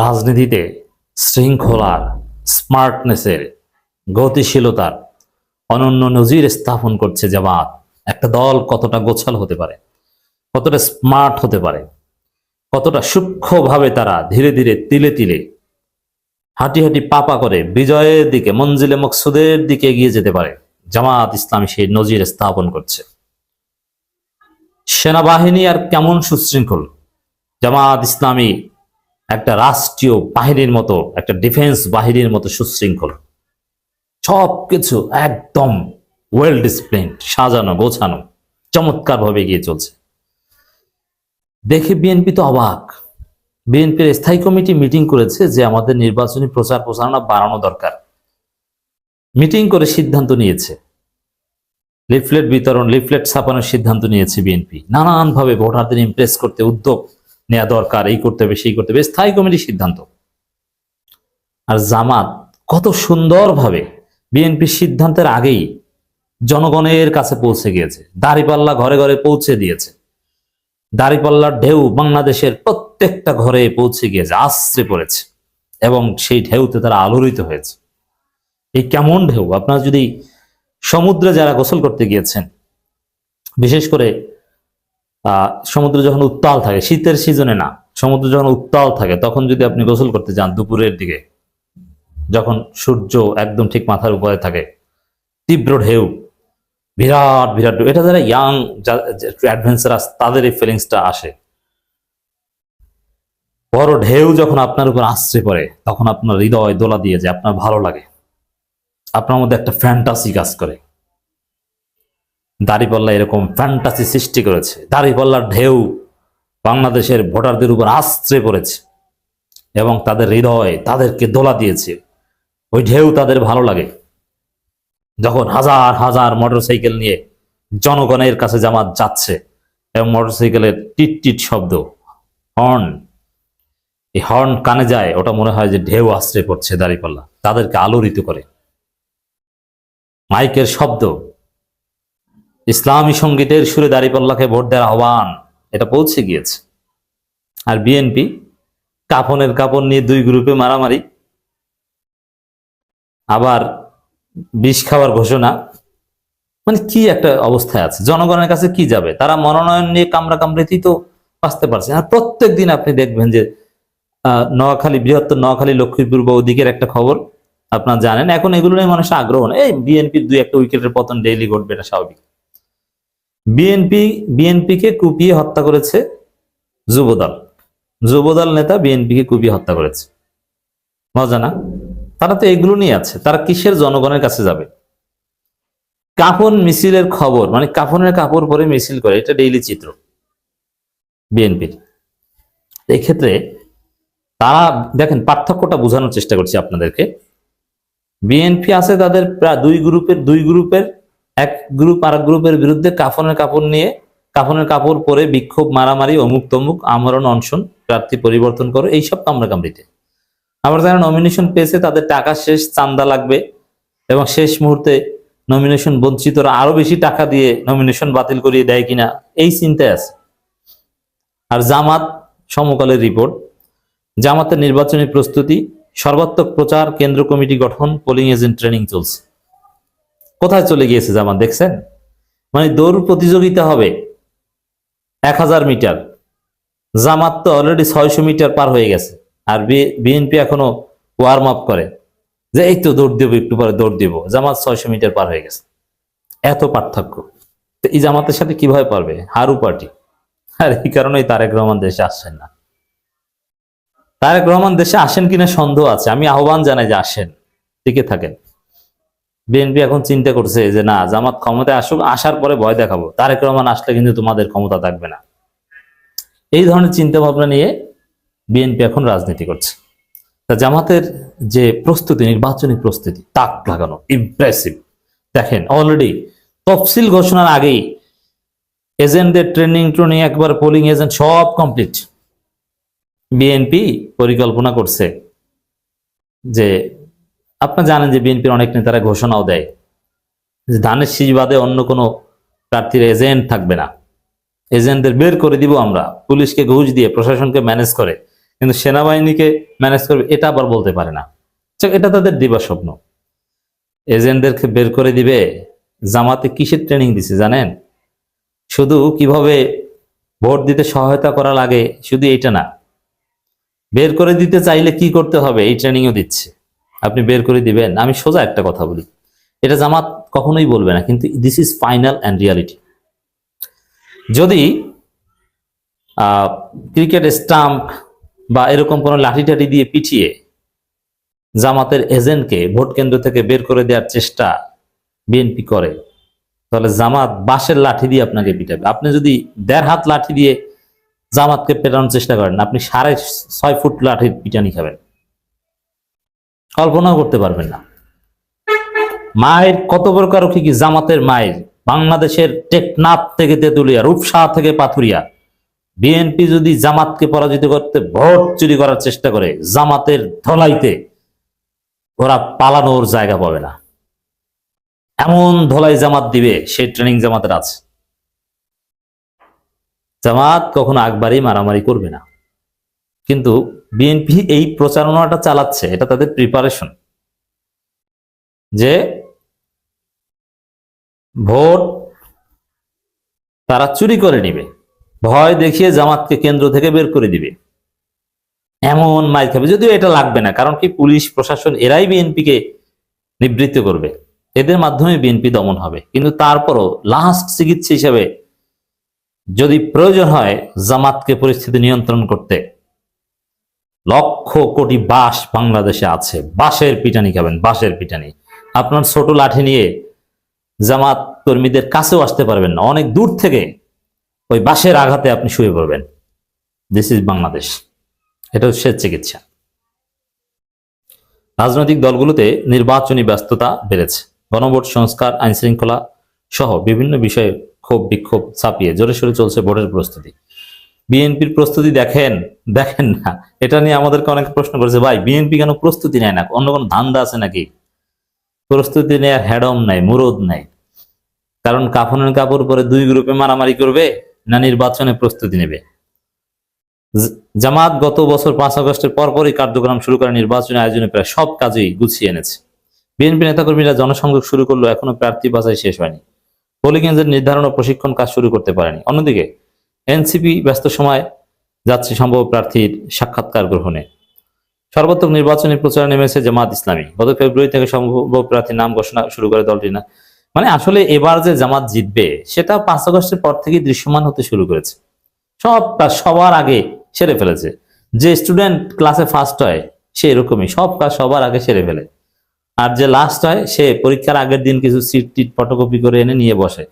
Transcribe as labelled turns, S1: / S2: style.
S1: রাজনীতিতে শৃঙ্খলার স্মার্টনেসের গতিশীলতার অনন্য নজির স্থাপন করছে জামাত। একটা দল কতটা গোছাল হতে পারে, কতটা স্মার্ট হতে পারে, কতটা সূক্ষ্মভাবে তারা ধীরে ধীরে তিলে তিলে হাঁটি হাঁটি পাপা করে বিজয়ের দিকে, মঞ্জিলে মকসুদের দিকে এগিয়ে যেতে পারে। জামাত ইসলামী সেই নজির স্থাপন করছে। সেনাবাহিনী আর কেমন সুশৃঙ্খল? জামাত ইসলামী একটা রাষ্ট্রীয় বাহিনীর মতো, একটা ডিফেন্স বাহিনীর মতো সুশৃঙ্খল। সব কিছু একদম ওয়েল ডিসিপ্লিন সাজানো, গোছানো চমৎকার ভাবে এগিয়ে চলছে। দেখে বিএনপি তো অবাক। বিএনপির স্থায়ী কমিটি মিটিং করেছে যে আমাদের নির্বাচনী প্রচার প্রচারণা বাড়ানো দরকার। মিটিং করে সিদ্ধান্ত নিয়েছে। লিফলেট বিতরণ লিফলেট ছাপানোর সিদ্ধান্ত নিয়েছে বিএনপি নানানভাবে ভোটারদের ইমপ্রেস করতে উদ্যোগ নেওয়া দরকার, এই করতে হবে, সেই করতে হবে, স্থায়ী কমিটির সিদ্ধান্ত। আর জামাত কত সুন্দরভাবে বিএনপির সিদ্ধান্তের আগেই জনগণের কাছে পৌঁছে গিয়েছে, দাড়িপাল্লা ঘরে ঘরে পৌঁছে দিয়েছে। দাড়িপাল্লার ঢেউ বাংলাদেশের প্রত্যেকটা ঘরে পৌঁছে গিয়েছে আশ্রে পড়েছে এবং সেই ঢেউতে তারা আলোড়িত হয়েছে। এই কেমন ঢেউ? আপনারা যদি সমুদ্রে যারা গোসল করতে গিয়েছেন, বিশেষ করে সমুদ্র যখন উত্তাল থাকে, শীতের সিজনে না, সমুদ্র যখন উত্তাল থাকে, তখন যদি আপনি গোসল করতে যান দুপুরের দিকে, যখন সূর্য একদম ঠিক মাথার উপরে থাকে, তীব্র ঢেউ, বিরাট বিরাট ঢেউ, এটা যারা ইয়াং অ্যাডভেঞ্চারাস তাদের এই ফিলিংসটা আসে। বড় ঢেউ যখন আপনার উপর আসছে পড়ে, তখন আপনার হৃদয় দোলা দিয়ে যায়, আপনার ভালো লাগে। আপনার মধ্যে একটা ফ্যান্টাসি কাজ করে। দাড়িপাল্লা এরকম ফ্যান্টাসি সৃষ্টি করেছে। দাড়িপাল্লার ঢেউ বাংলাদেশের ভোটারদের উপর আশ্রে পড়েছে এবং তাদের হৃদয় তাদেরকে দোলা দিয়েছে। ওই ঢেউ তাদের ভালো লাগে। যখন হাজার হাজার মোটরসাইকেল নিয়ে জনগণের কাছে জামাত যাচ্ছে এবং মোটরসাইকেলের টিট টিট শব্দ হর্ন এই হর্ন কানে যায়, ওটা মনে হয় যে ঢেউ আশ্রে পড়ছে দাড়িপাল্লা। তাদেরকে আলোড়িত করে। মাইকের শব্দ ইসলামী সঙ্গীতের সুরে দাঁড়িপাল্লাকে ভোট দেওয়ার আহ্বান, এটা পৌঁছে গিয়েছে। আর বিএনপি কাফনের কাপড় নিয়ে দুই গ্রুপে মারামারি। আবার বিষ খাওয়ার ঘোষণা। মানে কি একটা অবস্থায় আছে? জনগণের কাছে কি যাবে? তারা মনোনয়ন নিয়ে কামড়া কামড়িতেই তো বাঁচতে পারছে। আর প্রত্যেক দিন আপনি দেখবেন যে নোয়াখালী, বৃহত্তর নোয়াখালী, লক্ষ্মীপুর বা ওদিকের একটা খবর আপনারা জানেন। এখন এগুলো নিয়ে মানুষের আগ্রহ এই বিএনপির দুই একটা উইকেটের পতন ডেইলি ঘটবে, এটা স্বাভাবিক। বিএনপি, বিএনপিকে কুপিয়ে হত্যা করেছে যুবদল। যুবদল নেতা বিএনপিকে কুপিয়ে হত্যা করেছে। মজা না? তারা তো এগুলো নিয়ে আছে। তারা কিসের জনগণের কাছে যাবে? কাফন মিছিলের খবর মানে কাফনের কাপড় পরে মিছিল করে, এটা ডেইলি চিত্র বিএনপির। এই ক্ষেত্রে তারা, দেখেন, পার্থক্যটা বোঝানোর চেষ্টা করছি আপনাদেরকে। বিএনপি আছে তাদের প্রায় দুই গ্রুপের দুই গ্রুপের এক গ্রুপ আর গ্রুপের বিরুদ্ধে কাফনের কাপড় নিয়ে, কাফনের কাপড় পরে বিক্ষোভ, মারামারি, অমুক তমুক, আমরণ, অনশন, প্রার্থী পরিবর্তন করো এইসব কামড়া কামড়িতে আবার যারা নমিনেশন পেয়েছে, তাদের টাকা শেষ, চান্দা লাগবে এবং শেষ মুহূর্তে নমিনেশন বঞ্চিতরা আরও বেশি টাকা দিয়ে নমিনেশন বাতিল করিয়ে দেয় কিনা, এই চিন্তায় আছে। আর জামাত সমকালের রিপোর্ট জামাতের নির্বাচনী প্রস্তুতি, সর্বাত্মক প্রচার, কেন্দ্র কমিটি গঠন পোলিং এজেন্ট ট্রেনিং চলছে। কোথায় চলে গিয়েছে জামাত দেখছেন? মানে দৌড় প্রতিযোগিতা হবে এক হাজার মিটার। জামাত তো অলরেডি ছয়শো মিটার পার হয়ে গেছে। আর বিএনপি এখনও ওয়ার্ম আপ করে। যে এই তো দৌড় দেবো, একটু পরে দৌড় দিব। জামাত ছয়শো মিটার পার হয়ে গেছে। এত পার্থক্য। তো এই জামাতের সাথে কীভাবে পারবে? হারু পার্টি। আর এই কারণেই তারেক রহমান দেশে আসছেন না। তারেক রহমান দেশে আসেন কিনা সন্দেহ আছে। আমি আহ্বান জানাই যে আসেন। টিকে থাকেন। বিএনপি এখন চিন্তা করছে যে না, জামাত ক্ষমতায় আসুক, আসার পরে ভয় দেখাবো। তারেক রহমান আসলে কিন্তু তোমাদের ক্ষমতা থাকবে না। এই ধরনের চিন্তা ভাবনা নিয়ে বিএনপি এখন রাজনীতি করছে। তা জামাতের যে প্রস্তুতি, নির্বাচনী প্রস্তুতি, তাক লাগানো ইমপ্রেসিভ দেখেন অলরেডি তফসিল ঘোষণার আগেই এজেন্টদের ট্রেনিং ট্রেনিং একবার পোলিং এজেন্ট সব কমপ্লিট বিএনপি পরিকল্পনা করছে যে আপনারা জানেন যে বিএনপির অনেক নেতারা ঘোষণাও দেয় যে ধানের শীষ বাদে অন্য কোনো প্রার্থীর এজেন্ট থাকবে না। এজেন্টদের বের করে দিব আমরা, পুলিশকে ঘুষ দিয়ে, প্রশাসনকে ম্যানেজ করে, কিন্তু সেনাবাহিনীকে ম্যানেজ করবে, এটা আবার বলতে পারে না। এটা তাদের দিবা স্বপ্ন। এজেন্টদেরকে বের করে দিবে, জামাতে কিসের ট্রেনিং দিছে জানেন? শুধু কীভাবে ভোট দিতে সহায়তা করা লাগে, শুধু এটা না। বের করে দিতে চাইলে কি করতে হবে, এই ট্রেনিংও দিচ্ছে। আপনি বের করে দিবেন। আমি সোজা একটা কথা বলি। এটা জামাত কখনোই বলবে না, কিন্তু this is final and reality যদি ক্রিকেট স্টাম্প বা এরকম কোনো লাঠি টাঠি দিয়ে পিটিয়ে জামাতের এজেন্টকে ভোট কেন্দ্র থেকে বের করে দেওয়ার চেষ্টা বিএনপি করে, তাহলে জামাত বাঁশের লাঠি দিয়ে আপনাকে পিটাবে। আপনি যদি দেড় হাত লাঠি দিয়ে জামাতকে পেটানোর চেষ্টা করেন, আপনি সাড়ে ছয় ফুট লাঠির পিটানি খাবেন। কল্পনাও করতে পারবেন না। মায়ের কত প্রকার কি কি জামাতের মায়ের, বাংলাদেশের টেকনাফ থেকে তেতুলিয়া, রূপসা থেকে পাথুরিয়া বিএনপি যদি জামাতকে পরাজিত করতে ভোট চুরি করার চেষ্টা করে, জামাতের ধলাইতে ওরা পালানোর জায়গা পাবে না। এমন ধলাই জামাত দিবে সেই ট্রেনিং জামাতের আছে। জামাত কখনো আকবারই মারামারি করবে না। কিন্তু বিএনপি এই প্রচারণাটা চালাচ্ছে, এটা তাদের প্রিপারেশন যে ভোট তারা চুরি করে নিবে, ভয় দেখিয়ে জামাতকে কেন্দ্র থেকে বের করে দিবে। এমন মাইর খাবে, যদিও এটা লাগবে না, কারণ কি পুলিশ, প্রশাসন এরাই বিএনপিকে নিবৃত্ত করবে। এদের মাধ্যমে বিএনপি দমন হবে। কিন্তু তারপরও লাস্ট চিকিৎসা হিসেবে যদি প্রয়োজন হয় জামাতকে পরিস্থিতি নিয়ন্ত্রণ করতে লক্ষ কোটি বাস বাংলাদেশে আছে। বাঁশের পিটানি খাবেন, বাঁশের পিটানি। আপনার ছোট লাঠি নিয়ে জামাত কর্মীদের কাছেও আসতে পারবেন না। অনেক দূর থেকে ওই বাঁশের আঘাতে আপনি শুয়ে পড়বেন। দিস ইজ বাংলাদেশ এটা হচ্ছে চিকিৎসা। রাজনৈতিক দলগুলোতে নির্বাচনী ব্যস্ততা বেড়েছে। গণভোট, সংস্কার আইন শৃঙ্খলা সহ বিভিন্ন বিষয়ে ক্ষোভ বিক্ষোভ ছাপিয়ে জোরে সোরে চলছে ভোটের প্রস্তুতি। বিএনপির প্রস্তুতি দেখেন দেখেন না। এটা নিয়ে আমাদেরকে অনেক প্রশ্ন করেছে, ভাই, বিএনপি কেন প্রস্তুতি নেয় না? অন্য কোনো ধান্দা আছে নাকি? প্রস্তুতি নেয়ার হ্যাডম নাই, মুরদ নাই। কারণ কাফনের কাপড় পরে দুই গ্রুপে মারামারি করবে না নির্বাচনে প্রস্তুতি নেবে? জামাত গত বছর পাঁচ আগস্টের পরপরই কার্যক্রম শুরু করে নির্বাচনী আয়োজনে প্রায় সব কাজেই গুছিয়ে এনেছে। বিএনপি নেতাকর্মীরা জনসংযোগ শুরু করল এখনও প্রার্থী বাছাই শেষ হয়নি। এজেন্ট নির্ধারণ ও প্রশিক্ষণ কাজ শুরু করতে পারেনি। অন্যদিকে এনসিপি ব্যস্ত সময় যাচ্ছে সম্ভব প্রার্থীর সাক্ষাৎকার গ্রহণে। সর্বাত্মক নির্বাচনী প্রচারে নেমেছে জামাত ইসলামী। গত ফেব্রুয়ারি থেকে সম্ভব প্রার্থীর নাম ঘোষণা শুরু করে দলটি না। মানে আসলে এবার যে জামাত জিতবে, সেটা পাঁচ আগস্টের পর থেকেই দৃশ্যমান হতে শুরু করেছে। সব সবার আগে সেরে ফেলেছে। যে স্টুডেন্ট ক্লাসে ফার্স্ট হয়, সে এরকমই। সব কাজ সবার আগে সেরে ফেলে। আর যে লাস্ট হয়, সে পরীক্ষার আগের দিন কিছু সিট টিট ফটোকপি করে এনে নিয়ে বসে।